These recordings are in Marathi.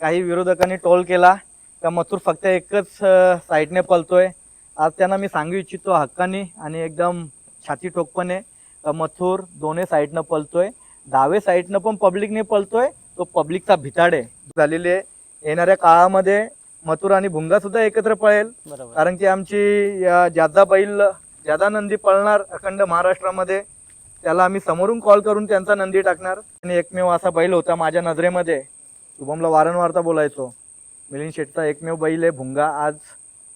काही विरोधकांनी टोल केला. का मथुर फक्त एकच साईडने पलतोय आज त्यांना मी सांगू इच्छितो हक्कानी आणि एकदम छाती ठोकपणे मथुर दोन्ही साईडनं पलतोय डावे साईडनं पण पब्लिकने पलतोय तो पब्लिकचा भिताडे झालेले येणाऱ्या काळामध्ये मथुर आणि भुंगा सुद्धा एकत्र पळेल. कारण की आमची या ज्यादा बैल ज्यादा नंदी पळणार अखंड महाराष्ट्रामध्ये. त्याला आम्ही समोरून कॉल करून त्यांचा नंदी टाकणार. आणि एकमेव असा बैल होता माझ्या नजरेमध्ये. शुभमला वारंवारता बोलायचो. मिलिंद शेठचा एकमेव बैल आहे भुंगा. आज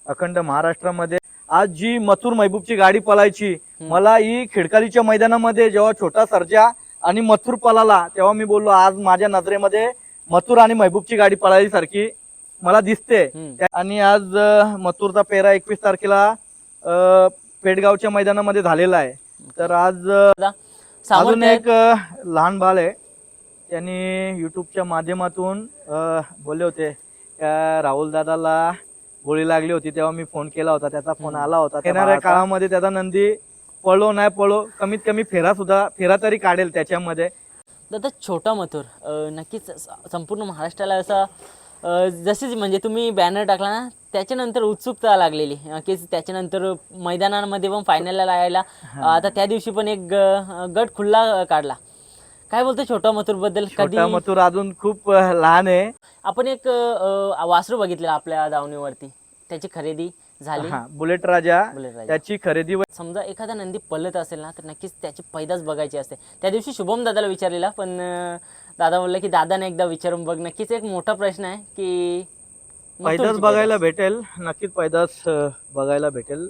अखंड महाराष्ट्रामध्ये आज जी मथुर महबूबची गाडी हम्म. मला ही खिडकालीच्या मैदानामध्ये जेव्हा छोटा सर्जा आणि मथुर पळाला तेव्हा मी बोललो आज माझ्या नजरेमध्ये मथुर आणि महबूबची गाडी पळाली सारखी मला दिसते. आणि आज मथुरचा पेरा एकवीस तारखेला पेडगावच्या मैदानामध्ये झालेला आहे. तर आज अजून एक लहान बाल आहे. त्यांनी युट्यूबच्या माध्यमातून बोलले होते राहुल दादाला गोळी लागली होती तेव्हा मी फोन केला होता त्याचा फोन. आला होता त्या येणाऱ्या. काळामध्ये त्याचा नंदी पळो नाही पळो कमीत कमी फेरा सुद्धा फेरा तरी काढेल त्याच्यामध्ये दादा छोटा मथुर नक्कीच संपूर्ण महाराष्ट्राला असा जसेच म्हणजे तुम्ही बॅनर टाकला ना त्याच्यानंतर उत्सुकता लागलेली नक्कीच त्याच्यानंतर मैदानामध्ये पण फायनलला यायला आता त्या दिवशी पण एक गट खुल्ला काढला काय बोलतो छोटा मथुरबद्दल? कधी छोटा मथुर अजून खूप अ, लहान आहे. आपण एक अ, वासरू बघितलं आपल्या दावणीवरती. त्याची खरेदी झाली. हा, बुलेट राजा. बुलेट राजा. त्याची खरेदी व- समजा एखादा नंदी पळत असेल ना तर नक्कीच त्याची पैदास बघायची असते. त्या दिवशी शुभम दादाला विचारलेला पण अं, दादा बोलला की दादाने एकदा विचारून बघ. नक्कीच एक मोठा प्रश्न आहे की पैदास बघायला. भेटेल. नक्कीच पैदास अ, बघायला भेटेल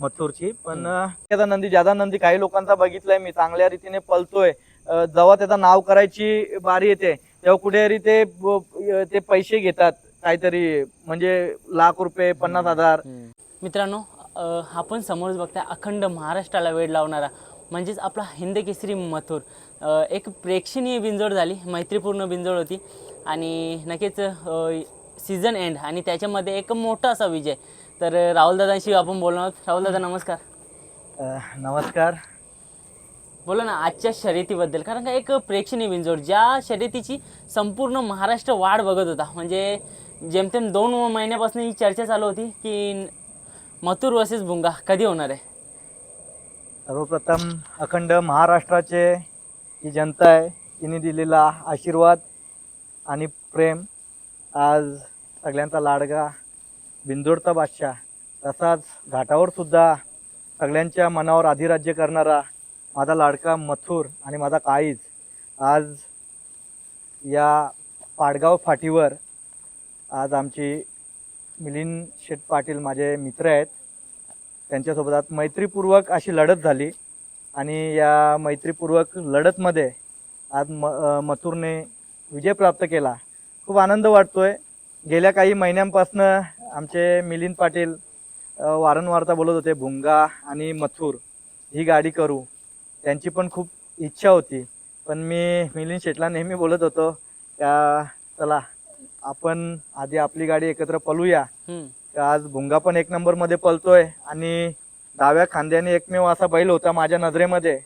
मथुरची. पण अ, त्याचा नंदी ज्यादा नंदी काही लोकांचा बघितलाय मी चांगल्या रीतीने पलतोय जेव्हा त्याचं नाव करायची बारी येते तेव्हा कुठेतरी ते ते पैसे घेतात काहीतरी म्हणजे लाख रुपये पन्नास हजार. मित्रांनो आपण समोरच बघताय अखंड महाराष्ट्राला वेळ लावणारा म्हणजेच आपला हिंद केसरी मथुर. एक प्रेक्षणीय बिंजोड झाली मैत्रीपूर्ण बिंजोड होती आणि नक्कीच सीझन एंड आणि त्याच्यामध्ये एक मोठा असा विजय. तर राहुलदादांशी आपण बोलणार आहोत. राहुलदादा नमस्कार. नमस्कार. बोला ना आजच्या शर्यतीबद्दल. कारण का एक प्रेक्षणीय बिंजोड ज्या शर्यतीची संपूर्ण महाराष्ट्र वाढ बघत होता. म्हणजे जेमतेम दोन महिन्यापासून ही चर्चा चालू होती की मथुर वर्सेस भुंगा कधी होणार आहे? सर्वप्रथम अखंड महाराष्ट्राचे जी जनता आहे तिने दिलेला आशीर्वाद आणि प्रेम आज सगळ्यांचा लाडगा बिंदोडचा बादशाह. तसाच घाटावर सुद्धा सगळ्यांच्या मनावर अधिराज्य करणारा माझा लाडका मथुर आणि माझा काळीज आज या पाडगाव फाटीवर आज आमची मिलिंद शेठ पाटील माझे मित्र आहेत. त्यांच्यासोबत आज मैत्रीपूर्वक अशी लढत झाली आणि या मैत्रीपूर्वक लढतमध्ये आज म मथुरने विजय प्राप्त केला. खूप आनंद वाटतोय. गेल्या काही महिन्यांपासनं आमचे मिलिंद पाटील वारंवारता बोलत होते भुंगा आणि मथुर ही गाडी करू. त्यांची पण खूप इच्छा होती. पण मी मिलिंद शेटला नेहमी बोलत होतो का चला आपण आधी आपली गाडी एकत्र पळूया. आज भुंगा पण एक नंबरमध्ये पळतोय आणि डाव्या खांद्याने एकमेव असा बैल होता माझ्या नजरेमध्ये.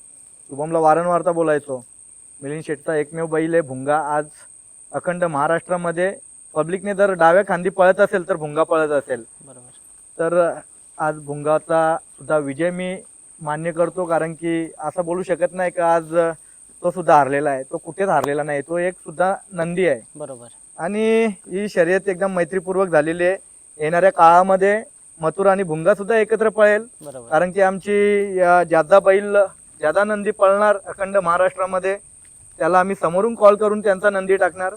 शुभमला वारंवारता बोलायचो. मिलिंद शेठचा एकमेव बैल आहे भुंगा. आज अखंड महाराष्ट्रामध्ये पब्लिकने जर डाव्या खांदी पळत असेल तर भुंगा पळत असेल. बरोबर. तर आज भुंगाचा सुद्धा विजय मी मान्य करतो कारण की असं बोलू शकत नाही का आज तो सुद्धा हारलेला आहे. तो कुठेच हारलेला नाही. तो एक सुद्धा नंदी आहे. बरोबर. आणि ही शर्यत एकदम मैत्रीपूर्वक झालेली आहे. येणाऱ्या काळामध्ये मथुर आणि भुंगा सुद्धा एकत्र पळेल. बरोबर. कारण की आमची या ज्यादा बैल ज्यादा नंदी पळणार अखंड महाराष्ट्रामध्ये त्याला आम्ही समोरून कॉल करून त्यांचा नंदी टाकणार.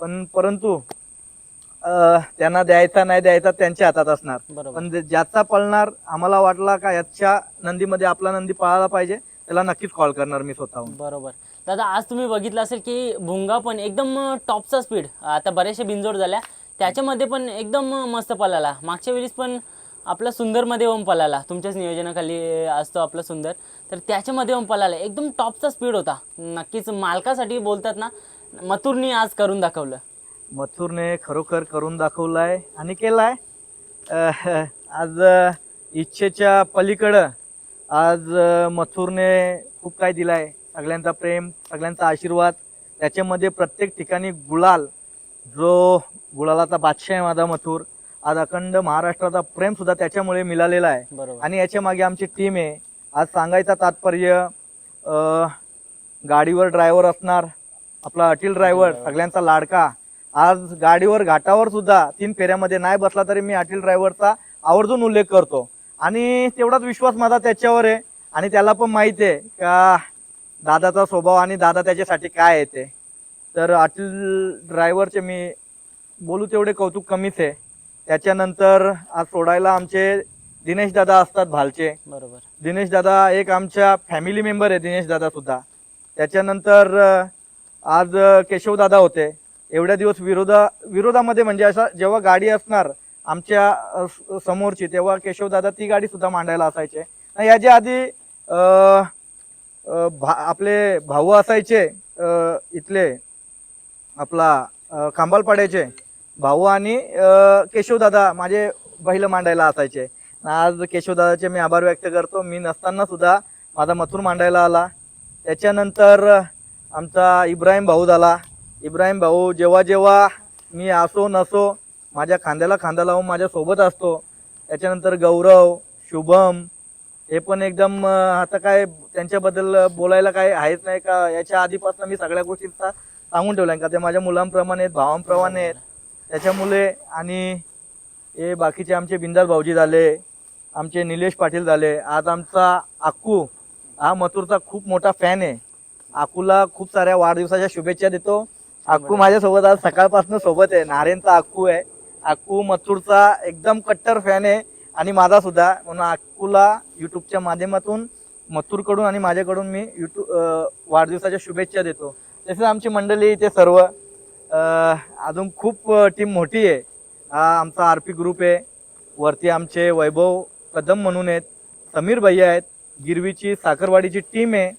पण परंतु त्यांना द्यायचा नाही द्यायचा त्यांच्या हातात असणार. बरोबर. पण ज्याचा पळणार आम्हाला वाटला का याच्या नंदीमध्ये आपला नंदी पळायला पाहिजे त्याला नक्कीच कॉल करणार मी स्वतःहून. बरोबर. दादा आज तुम्ही बघितलं असेल की भुंगा पण एकदम टॉपचा स्पीड आता बऱ्याचशा बिंजोड झाल्या. त्याच्यामध्ये पण एकदम मस्त पळाला. मागच्या वेळेस पण आपला सुंदरमध्ये पण पळाला. तुमच्याच नियोजनाखाली असतो आपला सुंदर. तर त्याच्यामध्ये पण पळाला. एकदम टॉपचा स्पीड होता. नक्कीच मालकासाठी बोलतात ना मथुरनी आज करून दाखवलं. मथुरने खरोखर करून दाखवलाय आणि केलाय. अह, आज इच्छेच्या पलीकडं आज मथुरने खूप काय दिलाय. सगळ्यांचा प्रेम सगळ्यांचा आशीर्वाद. त्याच्यामध्ये प्रत्येक ठिकाणी गुलाल. जो गुलालाचा बादशाह आहे माझा मथुर आज अखंड महाराष्ट्राचा प्रेम सुद्धा त्याच्यामुळे मिळालेला आहे. आणि याच्या मागे आमची टीम आहे. आज सांगायचं तात्पर्य अं, गाडीवर ड्रायव्हर असणार आपला अटील ड्रायव्हर सगळ्यांचा लाडका. आज गाडीवर घाटावर सुद्धा तीन फेऱ्यामध्ये नाही बसला तरी मी अटील ड्रायव्हरचा आवर्जून उल्लेख करतो. आणि तेवढाच विश्वास माझा त्याच्यावर आहे. आणि त्याला पण माहीत आहे का दादाचा स्वभाव आणि दादा त्याच्यासाठी काय आहे ते. तर अटील ड्रायव्हरचे मी बोलू तेवढे कौतुक कमीच आहे. त्याच्यानंतर आज सोडायला आमचे दिनेश दादा असतात भालचे. बरोबर. दिनेश दादा एक आमच्या फॅमिली मेंबर आहे दिनेश दादा सुद्धा. त्याच्यानंतर आज केशव दादा होते. एवढ्या दिवस विरोधा विरोधामध्ये म्हणजे असं जेव्हा गाडी असणार आमच्या समोरची तेव्हा केशवदादा ती गाडी सुद्धा मांडायला असायचे. आणि याच्या आधी भा- आपले भाऊ असायचे इथले आपला खांबाल खांबालपाड्याचे भाऊ आणि केशवदादा माझे बैल मांडायला असायचे. आज केशवदादाचे मी आभार व्यक्त करतो. मी नसताना सुद्धा माझा मथुर मांडायला आला. त्याच्यानंतर आमचा इब्राहिम भाऊ झाला. इब्राहिम भाऊ जेव्हा जेव्हा मी असो नसो माझ्या खांद्याला खांदा लावून माझ्या सोबत असतो त्याच्यानंतर गौरव शुभम हे पण एकदम आता काय त्यांच्याबद्दल बोलायला काय आहेच नाही का? याच्या आधीपासून मी सगळ्या गोष्टींचा सांगून ठेवल्या. का ते माझ्या मुलांप्रमाणे आहेत भावांप्रमाणे आहेत. त्याच्यामुळे आणि हे बाकीचे आमचे बिंदास भाऊजी झाले आमचे निलेश पाटील झाले. आज आमचा आक्कू हा मथुरचा खूप मोठा फॅन आहे. आकूला खूप साऱ्या वाढदिवसाच्या शुभेच्छा देतो. आक्कू माझ्यासोबत आज सकाळपासून सोबत आहे. नारेंचा आक्कू आहे. आक्कू मथुरचा एकदम कट्टर फॅन आहे. आणि माझा सुद्धा. म्हणून आक्कूला युट्यूबच्या माध्यमातून मथुरकडून आणि माझ्याकडून मी युट्यूब वाढदिवसाच्या शुभेच्छा देतो. तसेच आमची मंडळी इथे सर्व अजून खूप टीम मोठी आहे. आमचा आर पी ग्रुप आहे. वरती आमचे वैभव कदम म्हणून आहेत. समीर भैया आहेत. गिरवीची साखरवाडीची टीम आहे.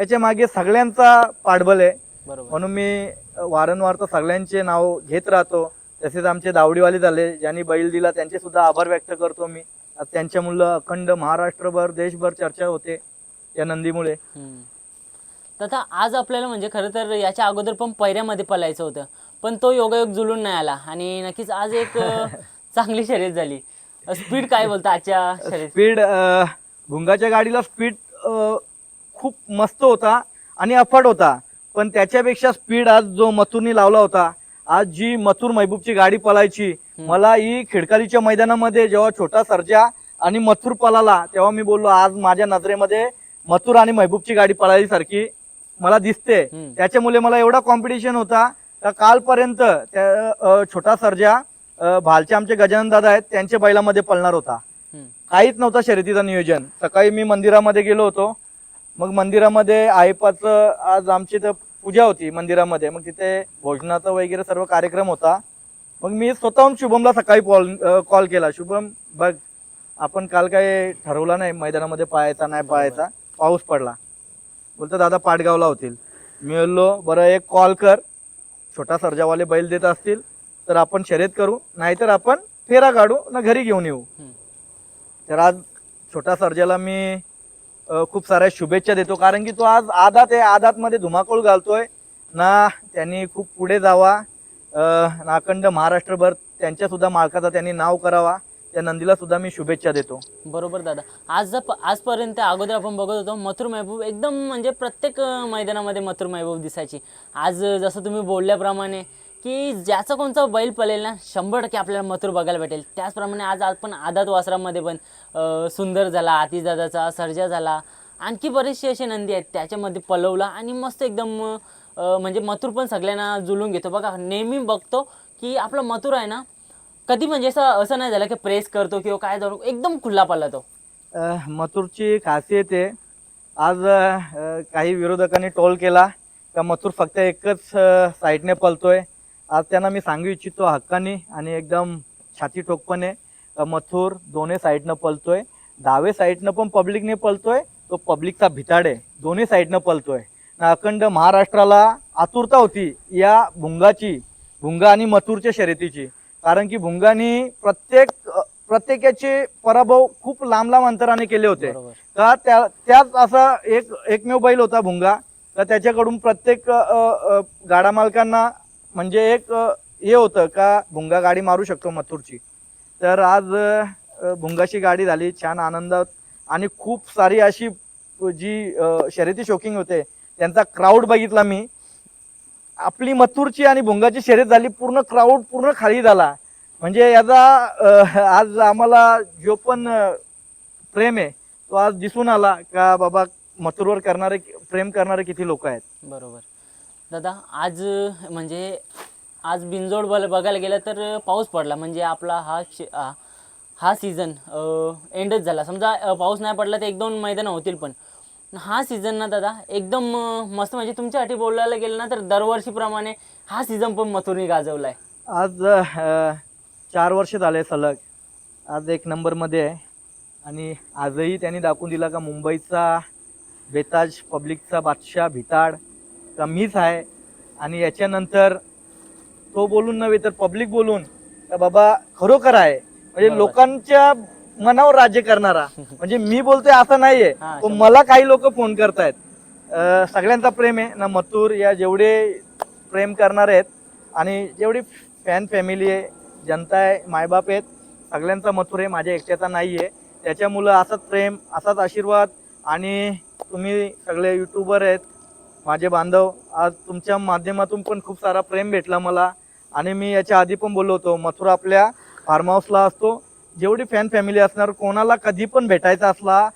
याच्या मागे सगळ्यांचा पाठबल आहे. म्हणून मी वारंवार तर सगळ्यांचे नाव घेत राहतो. तसेच आमचे दावडीवाले झाले ज्यांनी बैल दिला त्यांचे सुद्धा आभार व्यक्त करतो मी. आज त्यांच्यामुळं अखंड महाराष्ट्रभर देशभर चर्चा होते या नंदीमुळे. आता आज आपल्याला म्हणजे खरं तर याच्या अगोदर पण पैऱ्यामध्ये पलायचं होतं. पण तो योगायोग जुळून नाही आला. आणि नक्कीच आज एक चांगली शर्यत झाली. स्पीड काय बोलता आजच्या शर्यत स्पीड भुंगाच्या गाडीला स्पीड खूप मस्त होता आणि अफाट होता. पण त्याच्यापेक्षा स्पीड आज जो मथुरनी लावला होता आज जी मथुर महबूबची गाडी पळायची मला ही खिडकालीच्या मैदानामध्ये जेव्हा छोटा सर्जा आणि मथुर पळाला तेव्हा मी बोललो आज माझ्या नजरेमध्ये मथुर आणि महबूबची गाडी पळाली सारखी मला दिसते. त्याच्यामुळे मला एवढा कॉम्पिटिशन होता का कालपर्यंत छोटा सर्जा भालचे आमचे गजानन दादा आहेत त्यांच्या बैलामध्ये पळणार होता. काहीच नव्हतं शर्यतीचं नियोजन. सकाळी मी मंदिरामध्ये गेलो होतो. मग मंदिरामध्ये आईपाचं आज आमची तर पूजा होती मंदिरामध्ये. मग तिथे भोजनाचा वगैरे सर्व कार्यक्रम होता. मग मी स्वतःहून शुभमला सकाळी कॉल कॉल केला. शुभम बघ आपण काल काय ठरवलं नाही मैदानामध्ये पाहायचा नाही पाहायचा. पाऊस पडला. बोलतो दादा पाटगावला होतील. मी बोललो बरं एक कॉल कर. छोटा सर्जावाले बैल देत असतील तर आपण शर्यत करू. नाहीतर आपण फेरा काढू ना घरी घेऊन येऊ. तर आज छोटा सर्जाला मी खूप साऱ्या शुभेच्छा देतो. कारण की तो आज आदात आहे. आदात मध्ये धुमाकूळ घालतोय. ना त्यांनी खूप पुढे जावा. नाखंड महाराष्ट्रभर त्यांच्या सुद्धा मालकाचा त्यांनी नाव करावा. त्या नंदीला सुद्धा मी शुभेच्छा देतो. बरोबर दादा. आज आजपर्यंत अगोदर आपण बघत होतो मथुर महबूब एकदम म्हणजे प्रत्येक मैदानामध्ये मथुर महबूब दिसायची. आज जसं तुम्ही बोलल्याप्रमाणे की ज्याचा कोणता बैल पळेल ना शंभर टक्के आपल्याला मथुर बघायला भेटेल. त्याचप्रमाणे आज आपण आदात वासरामध्ये पण सुंदर झाला आतिशदादाचा सर्जा झाला. आणखी बरेचसे असे नंदी आहेत त्याच्यामध्ये पलवला आणि मस्त एकदम म्हणजे मथुर पण सगळ्यांना जुळून घेतो. बघा नेहमी बघतो की आपला मथुर आहे ना कधी म्हणजे असं असं नाही झालं की प्रेस करतो किंवा काय धरून एकदम खुल्ला पडला तो मथुरची खासियत आहे आज काही विरोधकांनी टोल केला का मथुर फक्त एकच साईडने पलतोय आज त्यांना मी सांगू इच्छितो हक्कानी आणि एकदम छाती ठोकपणे मथुर दोन्ही साईडनं पलतोय. डावे साईडनं पण पब्लिकने पलतोय तो पब्लिकचा भिताड आहे. दोन्ही साईडनं पलतोय. अखंड महाराष्ट्राला आतुरता होती या भुंगाची भुंगा आणि मथुरच्या शर्यतीची. कारण की भुंगानी प्रत्येक प्रत्येकाचे पराभव खूप लांब लांब अंतराने केले होते. का त्या त्याच असा एक एकमेव बैल होता भुंगा. तर त्याच्याकडून प्रत्येक गाडा मालकांना म्हणजे एक हे होतं का भुंगा गाडी मारू शकतो मथुरची. तर आज भुंगाची गाडी झाली छान आनंदात आणि खूप सारी अशी जी शर्यती शोकिंग होते त्यांचा क्राऊड बघितला मी. आपली मथुरची आणि भुंगाची शर्यत झाली पूर्ण क्राऊड पूर्ण खाली झाला. म्हणजे याचा आज आम्हाला जो पण प्रेम आहे तो आज दिसून आला का बाबा मथुरवर करणारे प्रेम करणारे किती लोक आहेत. बरोबर. दादा आज म्हणजे आज बिनजोड बल बघायला गेलं तर पाऊस पडला. म्हणजे आपला हा शे- आ- हा सीझन एंडच झाला. समजा पाऊस नाही पडला तर एक दोन मैदानं होतील पण. हा सीझन ना दादा एकदम मस्त. म्हणजे तुमच्यासाठी बोलायला गेलं ना तर दरवर्षीप्रमाणे हा सीझन पण मथुरनी गाजवला आहे आज चार वर्ष झाले सलग. आज एक नंबरमध्ये आहे. आणि आजही त्यांनी दाखवून दिला का मुंबईचा बेताज पब्लिकचा बादशाह भिताड का मीच आहे. आणि याच्यानंतर तो बोलून नव्हे तर पब्लिक बोलून का बाबा खरोखर आहे. म्हणजे. लोकांच्या मनावर राज्य करणारा. म्हणजे मी बोलतोय असं नाहीये. तो. मला काही लोक फोन करतायत. सगळ्यांचा प्रेम आहे. ना मथुर या जेवढे प्रेम करणारे आहेत आणि जेवढी फॅन फॅमिली आहे जनता आहे मायबाप आहेत सगळ्यांचा मथुर आहे माझ्या एकट्याचा नाही आहे त्याच्यामुळं असंच प्रेम असाच आशीर्वाद आणि तुम्ही सगळे युट्यूबर आहेत माझे बांधव आज तुमच्या माध्यमातून पण खूप सारा प्रेम भेटला मला. आणि मी याच्या आधी पण बोललो होतो मथुरा आपल्या फार्म हाऊसला असतो. जेवढी फॅन फॅमिली असणार कोणाला कधी पण भेटायचा असला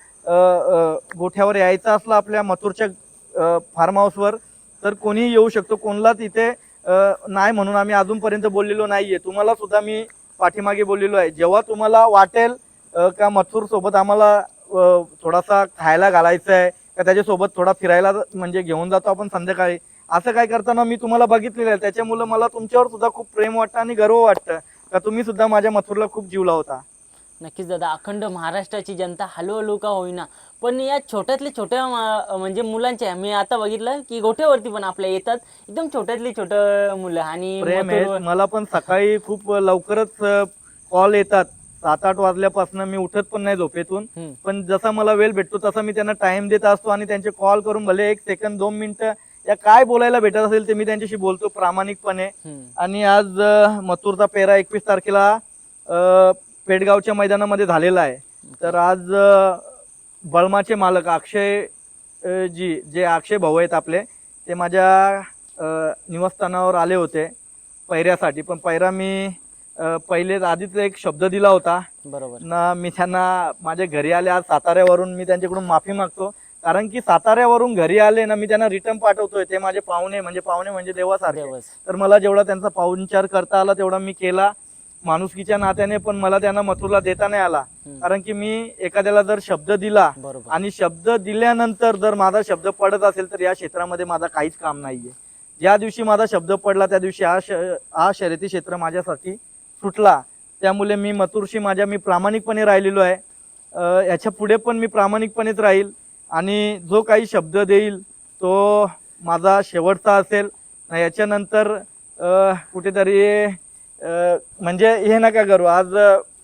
गोठ्यावर यायचा असला आपल्या मथुरच्या फार्म हाऊसवर तर कोणीही येऊ शकतो कोणालाच इथे नाही म्हणून आम्ही अजूनपर्यंत बोललेलो नाहीये. तुम्हाला सुद्धा मी पाठीमागे बोललेलो आहे. जेव्हा तुम्हाला वाटेल का मथुर सोबत आम्हाला थोडासा खायला घालायचं आहे का त्याच्यासोबत थोडा फिरायला म्हणजे घेऊन जातो आपण संध्याकाळी? असं काय करताना मी तुम्हाला बघितलेलं आहे. त्याच्यामुळे मला तुमच्यावर सुद्धा खूप प्रेम वाटतं आणि गर्व वाटतं. का तुम्ही सुद्धा माझ्या मथुरला खूप जीवला होता नक्कीच दादा अखंड महाराष्ट्राची जनता हळूहळू का होईना. पण या छोट्यातल्या छोट्या म्हणजे मुलांच्या मी आता बघितलं की गोठ्यावरती पण आपल्या येतात. एकदम छोट्यातली छोट मुलं आणि मला पण सकाळी खूप लवकरच कॉल येतात. सात आठ वाजल्यापासून मी उठत पण नाही झोपेतून. हम्म, पण जसा मला वेळ भेटतो तसा मी त्यांना टाइम देत असतो आणि त्यांचे कॉल करून भले एक सेकंद दोन मिनिटं या काय बोलायला भेटत असेल ते मी त्यांच्याशी बोलतो प्रामाणिकपणे. हम्म. आणि आज अ, मथुरचा पेरा एकवीस तारखेला अ, पेडगावच्या मैदानामध्ये झालेला आहे. तर आज अ, बळमाचे मालक अक्षय अ, जी जे अक्षय भाऊ आहेत आपले ते माझ्या अ, निवासस्थानावर आले होते पैऱ्यासाठी. पण पैरा मी अ, पहिलेच आधीच एक शब्द दिला होता. बरोबर. ना मी त्यांना माझ्या घरी आले आज साताऱ्यावरून मी त्यांच्याकडून माफी मागतो. कारण की साताऱ्यावरून घरी आले ना मी त्यांना रिटर्न पाठवतोय. ते माझे पाहुणे म्हणजे पाहुणे म्हणजे देवासारखे. तर मला जेवढा त्यांचा पाहुणचार करता आला तेवढा मी केला. माणुसकीच्या नात्याने पण मला त्यांना मथुरला देता नाही आला. कारण की मी एखाद्याला जर शब्द दिला बरोबर. आणि शब्द दिल्यानंतर जर माझा शब्द पडत असेल तर या क्षेत्रामध्ये माझा काहीच काम नाहीये. ज्या दिवशी माझा शब्द पडला त्या दिवशी हा हा शर्यती क्षेत्र माझ्यासाठी सुटला त्यामुळे मी मथुरशी माझ्या मी प्रामाणिकपणे राहिलेलो आहे. याच्यापुढे पण मी प्रामाणिकपणेच राहील आणि जो काही शब्द देईल तो माझा शेवटचा असेल. याच्यानंतर कुठेतरी म्हणजे हे नका करू. आज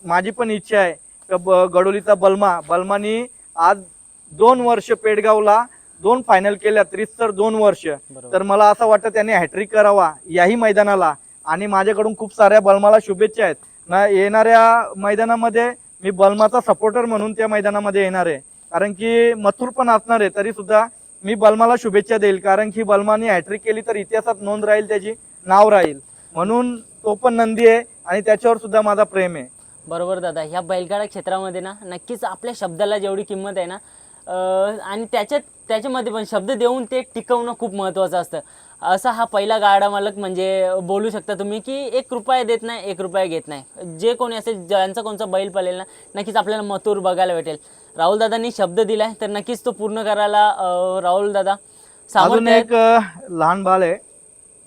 माझी पण इच्छा आहे का गडोलीचा बलमा. बलमानी आज दोन वर्ष पेडगावला दोन फायनल केल्या त्रिस्तर दोन वर्ष. तर मला असं वाटतं त्याने हॅट्रिक करावा याही मैदानाला. आणि माझ्याकडून खूप साऱ्या बलमाला शुभेच्छा आहेत. ना येणाऱ्या मैदानामध्ये मी बलमाचा सपोर्टर म्हणून त्या मैदानामध्ये येणार आहे. कारण की मथुर पण असणार आहे तरी सुद्धा मी बलमाला शुभेच्छा देईल. कारण की बलमाने हॅट्रिक केली तर इतिहासात नोंद राहील त्याची नाव राहील. म्हणून तो पण नंदी आहे आणि त्याच्यावर सुद्धा माझा प्रेम आहे. बरोबर दादा ह्या बैलगाडा क्षेत्रामध्ये ना नक्कीच आपल्या शब्दाला जेवढी किंमत आहे ना आणि त्याच्यात त्याच्यामध्ये पण शब्द देऊन ते टिकवणं खूप महत्त्वाचं असतं. असा हा पहिला गाडा मालक म्हणजे बोलू शकता तुम्ही की एक रुपया देत नाही एक रुपया घेत नाही. जे कोणी असेल ज्यांचा कोणचा बैल पळेल ना नक्कीच आपल्याला मथुर बघायला भेटेल. राहुल दादांनी शब्द दिलाय तर नक्कीच तो पूर्ण करायला राहुल दादा. अजून. एक लहान बाळ आहे.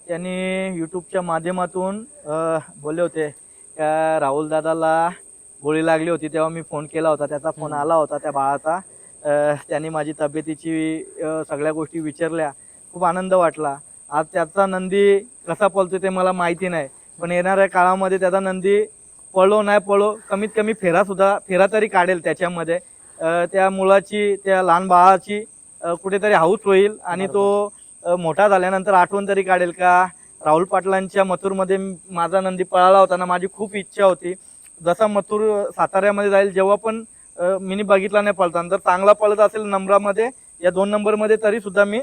त्यांनी युट्यूबच्या माध्यमातून बोलले होते राहुल दादाला गोळी लागली होती तेव्हा मी फोन केला होता. त्याचा फोन. आला होता त्या बाळाचा. त्याने माझी तब्येतीची सगळ्या गोष्टी विचारल्या. खूप आनंद वाटला. आज त्याचा नंदी कसा पळतो ते मला माहिती नाही. पण येणाऱ्या काळामध्ये त्याचा नंदी पळो नाही पळो कमीत कमी फेरा सुद्धा फेरा तरी काढेल त्याच्यामध्ये. त्या मुलाची त्या लहान बाळाची कुठेतरी हाऊस होईल आणि तो मोठा झाल्यानंतर आठवण तरी काढेल का? राहुल पाटलांच्या मथुरमध्ये माझा नंदी पळाला होता ना माझी खूप इच्छा होती. जसा मथुर साताऱ्यामध्ये जाईल जेव्हा पण मी बघितला नाही पळताना. जर चांगला पळत असेल नंबरामध्ये या दोन नंबरमध्ये तरी सुद्धा मी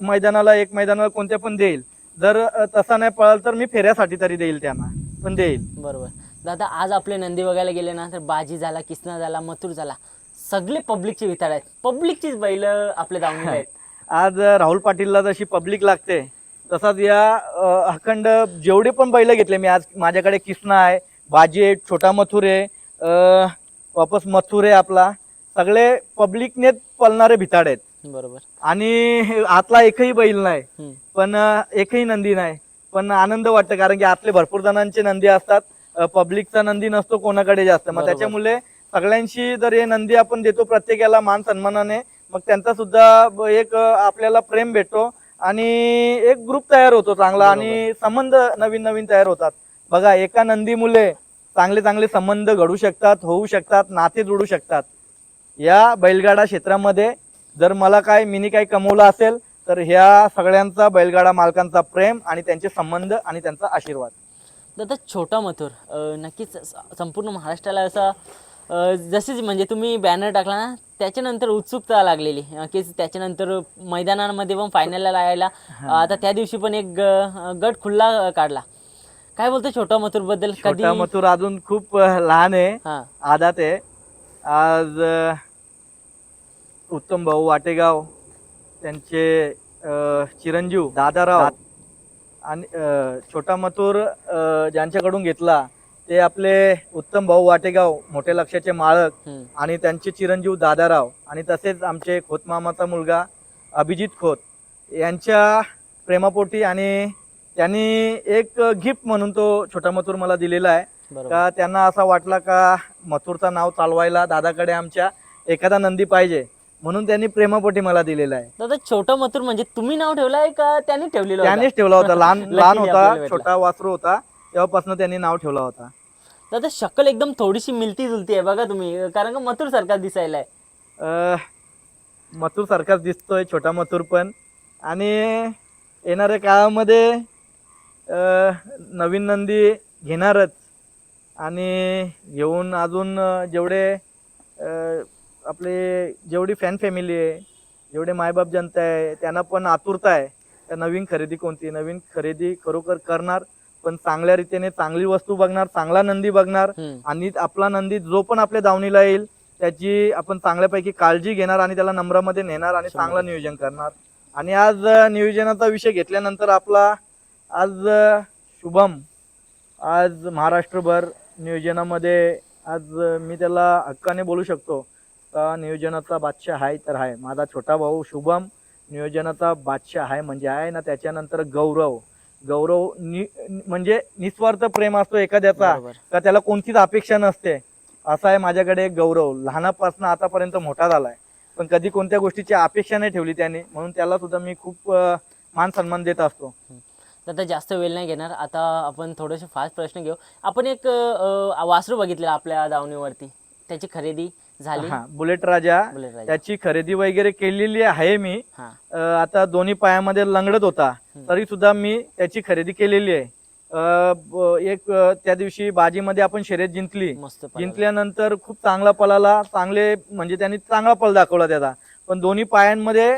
मैदानाला एक मैदानाला कोणत्या पण देईल. जर तसा नाही पळाल तर मी फेऱ्यासाठी तरी देईल त्यांना. पण देईल. बरोबर. दादा आज आपले नंदी बघायला गेले ना तर बाजी झाला किसना झाला मथुर झाला. सगळे पब्लिकचे विचार आहेत. पब्लिकचीच बैल आपल्या दावणीला आहेत. आज राहुल पाटीलला जशी पब्लिक लागते तसाच या अखंड जेवढे पण बैल घेतले मी आज माझ्याकडे किसना आहे बाजी आहे छोटा मथुर आहे वापस मथुर आहे आपला. सगळे पब्लिकने पळणारे भिताड आहेत. बरोबर. आणि आतला एकही बैल नाही. पण एकही नंदी नाही. पण आनंद वाटतं कारण की आतले भरपूर जणांचे नंदी असतात. पब्लिकचा नंदी नसतो कोणाकडे जास्त. मग. त्याच्यामुळे सगळ्यांशी जर हे नंदी आपण देतो प्रत्येकाला मान सन्मानाने मग त्यांचा सुद्धा एक आपल्याला प्रेम भेटतो. आणि एक ग्रुप तयार होतो चांगला. आणि संबंध नवीन नवीन तयार होतात. बघा एका नंदी मुले चांगले चांगले संबंध घडू शकतात होऊ शकतात नाते जोडू शकतात. या बैलगाडा क्षेत्रामध्ये जर मला काय मिनी काही कमवलं असेल तर ह्या सगळ्यांचा बैलगाडा मालकांचा प्रेम आणि त्यांचे संबंध आणि त्यांचा आशीर्वाद. दादा छोटा मथुर. नक्कीच संपूर्ण महाराष्ट्राला असं जसेच म्हणजे तुम्ही बॅनर टाकला ना त्याच्यानंतर उत्सुकता लागलेली. की त्याच्यानंतर मैदानामध्ये पण फायनलला यायला आता त्या दिवशी पण एक गट खुल्ला काढला. काय बोलतो छोटा मथुरबद्दल? कधी छोटा मथुर अजून खूप लहान आहे. हा. आदात आहे. आज अ, उत्तम भाऊ वाटेगाव त्यांचे अ, चिरंजीव दादाराव आणि अ, छोटा मथुर अ, ज्यांच्याकडून घेतला ते आपले उत्तम भाऊ वाटेगाव मोठे लक्षाचे माळक हम्म. आणि त्यांचे चिरंजीव दादाराव आणि तसेच आमचे खोतमामाचा मुलगा अभिजित खोत यांच्या प्रेमापोटी आणि त्यांनी एक गिफ्ट म्हणून तो छोटा मथुर मला दिलेला आहे. का त्यांना असा वाटला का मथुरचं नाव चालवायला दादाकडे आमच्या एखादा नंदी पाहिजे म्हणून त्यांनी प्रेमापोटी मला दिलेला आहे. दादा छोटा मथुर म्हणजे तुम्ही नाव ठेवलंय का त्यांनी ठेवलेलं? त्यानेच ठेवला होता. लहान लहान होता. छोटा वासरू होता तेव्हापासून त्यांनी नाव ठेवला होता. दादा शक्कल एकदम थोडीशी मिलती जुलती आहे बघा तुम्ही. कारण का मथुर सारखा दिसायला आहे. मथुर सारखाच दिसतोय छोटा मथुर पण. आणि येणाऱ्या काळामध्ये नवीन नंदी घेणारच. आणि घेऊन अजून जेवढे आपले जेवढी फॅन फॅमिली आहे जेवढे मायबाप जनता आहे त्यांना पण आतुरता आहे. त्या नवीन खरेदी कोणती? नवीन खरेदी खरोखर करणार पण चांगल्या रीतीने चांगली वस्तू बघणार चांगला नंदी बघणार. आणि आपला नंदी जो पण आपल्या दावणीला येईल त्याची आपण चांगल्यापैकी काळजी घेणार आणि त्याला नम्रामध्ये नेणार आणि चांगलं नियोजन करणार. आणि आज नियोजनाचा विषय घेतल्यानंतर आपला आज शुभम. आज महाराष्ट्रभर नियोजनामध्ये आज मी त्याला हक्काने बोलू शकतो. का नियोजनाचा बादशाह आहे तर आहे माझा छोटा भाऊ शुभम नियोजनाचा बादशाह आहे म्हणजे आहे ना त्याच्यानंतर गौरव. गौरव नि म्हणजे निस्वार्थ प्रेम असतो एखाद्याचा. का त्याला कोणतीच अपेक्षा नसते. असा आहे माझ्याकडे गौरव. लहानापासून आतापर्यंत मोठा झालाय. पण कधी कोणत्या गोष्टीची अपेक्षा नाही ठेवली त्याने. म्हणून त्याला सुद्धा मी खूप मान सन्मान देत असतो. आता जास्त वेळ नाही घेणार. आता आपण थोडेसे फास्ट प्रश्न घेऊ. आपण एक वासरू बघितलेलं आपल्या दावणीवरती. त्याची खरेदी झाली. हा बुलेट राजा. बुलेट राजा. त्याची खरेदी वगैरे केलेली आहे मी. आता दोन्ही पायामध्ये लंगडत होता. तरी सुद्धा मी त्याची खरेदी केलेली आहे. एक त्या दिवशी बाजीमध्ये आपण शर्यत जिंकली. जिंकल्यानंतर खूप चांगला पळाला. चांगले म्हणजे त्यांनी चांगला पळ दाखवला त्याचा. पण दोन्ही पायांमध्ये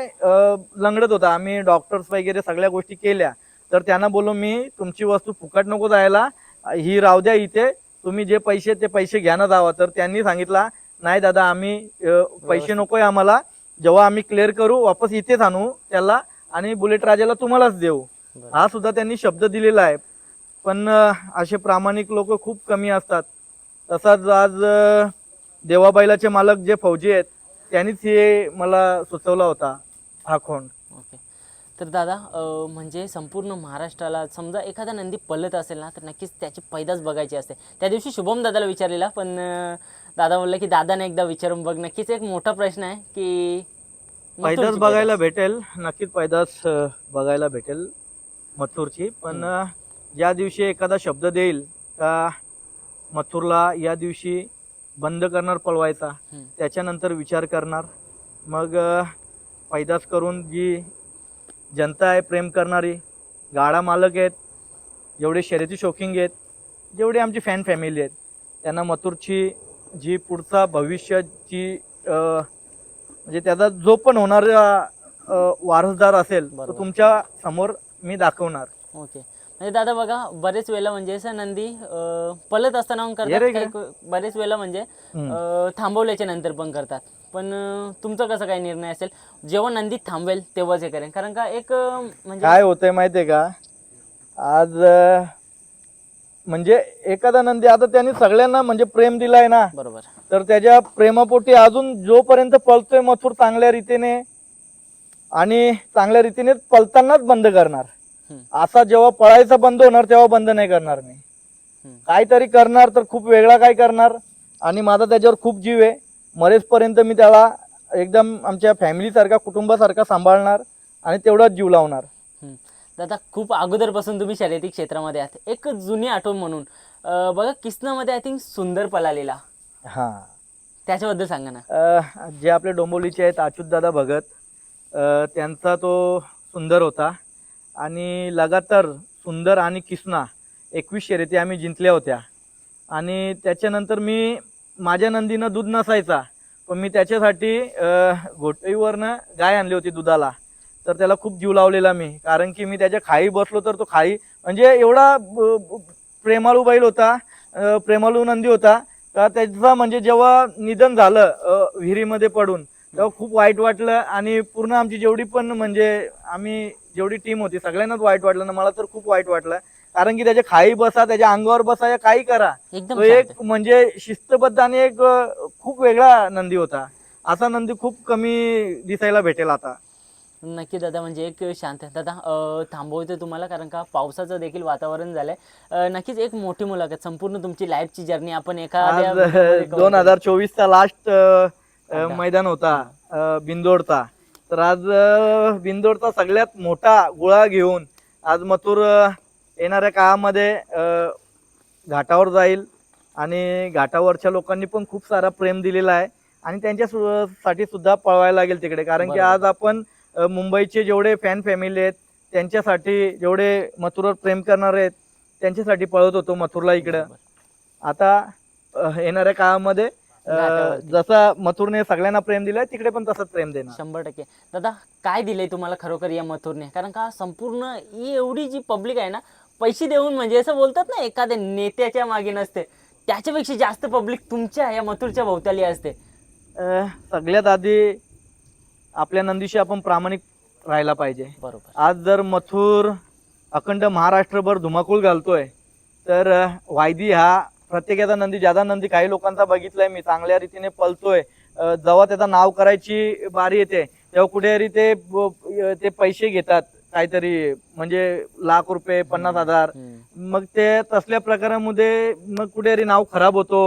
लंगडत होता. आम्ही डॉक्टर्स वगैरे सगळ्या गोष्टी केल्या. तर त्यांना बोललो मी तुमची वस्तू फुकट नको जायला. ही राहू द्या इथे. तुम्ही जे पैसे ते पैसे घ्या ना जावा. तर त्यांनी सांगितला नाही दादा आम्ही पैसे नकोय आम्हाला. जेव्हा आम्ही क्लिअर करू वापस इथेच आणू त्याला आणि बुलेट राजाला तुम्हालाच देऊ. हा सुद्धा त्यांनी शब्द दिलेला आहे. पण असे प्रामाणिक लोक खूप कमी असतात. तसाच आज देवाबाईलाचे मालक जे फौजी आहेत त्यांनीच हे मला सुचवला होता हा खोंड. ओके. तर दादा म्हणजे संपूर्ण महाराष्ट्राला समजा एखादा नंदी पळत असेल ना तर नक्कीच त्याची पैदाच बघायची असते. त्या दिवशी शुभम दादाला विचारलेला पण दादा बोलला की दादाने एकदा विचारून बघ. नक्कीच एक मोठा प्रश्न आहे की पैदास बघायला पैदास. भेटेल. नक्कीच पैदास बघायला भेटेल मथुरची. पण ज्या दिवशी एखादा शब्द देईल का मथुरला या दिवशी बंद करणार पळवायचा. त्याच्यानंतर विचार करणार. मग पैदास करून जी जनता आहे प्रेम करणारी. गाडा मालक आहेत. जेवढे शर्यती शौकिंग आहेत जेवढे आमची फॅन फॅमिली आहेत. त्यांना मथुरची जी पुढचा भविष्याची म्हणजे त्याचा जो पण होणारा वारसदार असेल तो बरोबर. तुमच्यासमोर मी दाखवणार. ओके. म्हणजे दादा बघा बरेच वेळेला म्हणजे असं नंदी अं, पळत असताना पण करतात. काही को- बरेच वेळेला म्हणजे. अं, थांबवल्याच्या नंतर पण करतात. पण अं, तुमचा कसा काय निर्णय असेल? जेव्हा नंदी थांबवेल तेव्हाच हे करेन. कारण का एक अं, म्हणजे काय होतंय माहितीये का? आज अं, म्हणजे एखादा नंदी आता त्यांनी सगळ्यांना म्हणजे प्रेम दिलाय ना. बरोबर. तर त्याच्या प्रेमापोटी अजून जोपर्यंत पळतोय मथुर चांगल्या रीतीने आणि चांगल्या रीतीने पळतानाच बंद करणार. असा जेव्हा पळायचा बंद होणार तेव्हा बंद नाही करणार मी. काहीतरी करणार तर खूप वेगळा काय करणार. आणि माझा त्याच्यावर खूप जीव आहे. मरेचपर्यंत मी त्याला एकदम आमच्या फॅमिलीसारखा कुटुंबासारखा सांभाळणार आणि तेवढाच जीव लावणार. दादा खूप अगोदरपासून तुम्ही शर्यती क्षेत्रामध्ये आहात. एक जुनी आठवण म्हणून. बघा किसनामध्ये आय थिंक सुंदर पळालेला. हा. त्याच्याबद्दल सांगा ना. जे आपले डोंबोलीचे आहेत अच्युतदादा भगत अ, त्यांचा तो सुंदर होता. आणि लगातार सुंदर आणि किसना एकवीस शर्यती आम्ही जिंकल्या होत्या. आणि त्याच्यानंतर मी माझ्या नंदीनं दूध नसायचा पण मी त्याच्यासाठी घोटईवरनं गाय आणली होती दुधाला. तर त्याला खूप जीव लावलेला मी कारण की मी त्याच्या खाई बसलो तर तो खाई म्हणजे एवढा प्रेमाळू बैल होता प्रेमाळू नंदी होता का त्याचा म्हणजे जेव्हा निधन झालं विहिरीमध्ये पडून तेव्हा खूप वाईट वाटलं आणि पूर्ण आमची जेवढी पण म्हणजे आम्ही जेवढी टीम होती सगळ्यांनाच वाईट वाटलं ना मला तर खूप वाईट वाटलं. कारण की त्याच्या खाई बसा त्याच्या अंगावर बसा या काही करा. एकदम तो शांत. एक म्हणजे शिस्तबद्ध आणि एक अ, खूप वेगळा नंदी होता. असा नंदी खूप कमी दिसायला भेटेल आता. नक्की दादा म्हणजे एक शांत. दादा अं, थांबवतोय तुम्हाला कारण का पावसाचं देखील वातावरण झालंय. अं, नक्कीच एक मोठी मुलाखत संपूर्ण तुमची लाईफची जर्नी आपण एखाद्या आज व्हिडिओमध्ये cover दोन. हजार चोवीस चा लास्ट. मैदान होता अ, बिंदोडचा. तर आज बिंदोडचा सगळ्यात मोठा गुळा घेऊन आज मथुर येणाऱ्या काळामध्ये घाटावर जाईल आणि घाटावरच्या लोकांनी पण खूप सारा प्रेम दिलेला आहे आणि त्यांच्या सु- साठी सुद्धा पळवायला लागेल तिकडे कारण की. आज आपण मुंबईचे जेवढे फॅन फॅमिली आहेत त्यांच्यासाठी जेवढे मथुरवर प्रेम करणारे आहेत त्यांच्यासाठी पळत होतो मथुरला इकडं. आता येणाऱ्या काळामध्ये अ. जसा मथुरने सगळ्यांना प्रेम दिलाय तिकडे पण तसंच प्रेम देणार. शंभर टक्के. दादा काय दिलंय तुम्हाला खरोखर या मथुरने? कारण का संपूर्ण ही एवढी जी पब्लिक आहे ना पैसे देऊन म्हणजे असं बोलतात ना एखाद्या नेत्याच्या मागे नसते. त्याच्यापेक्षा जास्त पब्लिक तुमच्या या मथुरच्या भोवताली असते. अ, सगळ्यात आधी आपल्या नंदीशी आपण प्रामाणिक राहायला पाहिजे. बरोबर. आज जर मथुर अखंड महाराष्ट्रभर धुमाकूळ घालतोय तर अ, वायदी हा प्रत्येकाचा नंदी ज्यादा नंदी काही लोकांचा बघितलाय मी चांगल्या रीतीने पलतोय जेव्हा त्याचं नाव करायची बारी येते तेव्हा कुठेतरी ते ते पैसे घेतात काहीतरी म्हणजे लाख रुपये पन्नास हजार. मग ते तसल्या प्रकारामध्ये मग कुठेतरी नाव खराब होतो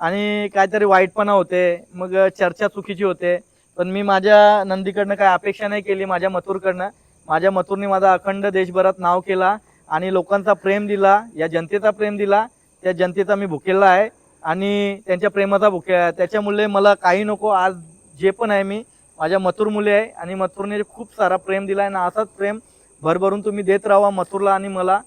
आणि काहीतरी वाईटपणा होते मग चर्चा चुकीची होते. पण मी माझ्या नंदीकडनं काय अपेक्षा नाही केली माझ्या मथुरकडनं. माझ्या मथुरने माझा अखंड देशभरात नाव केला आणि लोकांचा प्रेम दिला या जनतेचा प्रेम दिला. त्या जनतेचा मी भुकेला आहे आणि त्यांच्या प्रेमाचा भुकेला आहे. त्याच्यामुळे मला काही नको. आज जे पण आहे मी माझ्या मथुर मुले आहे आणि मथुरने खूप सारा प्रेम दिला आहे आणि असाच प्रेम भरभरून तुम्ही देत राहा मथुरला आणि मला.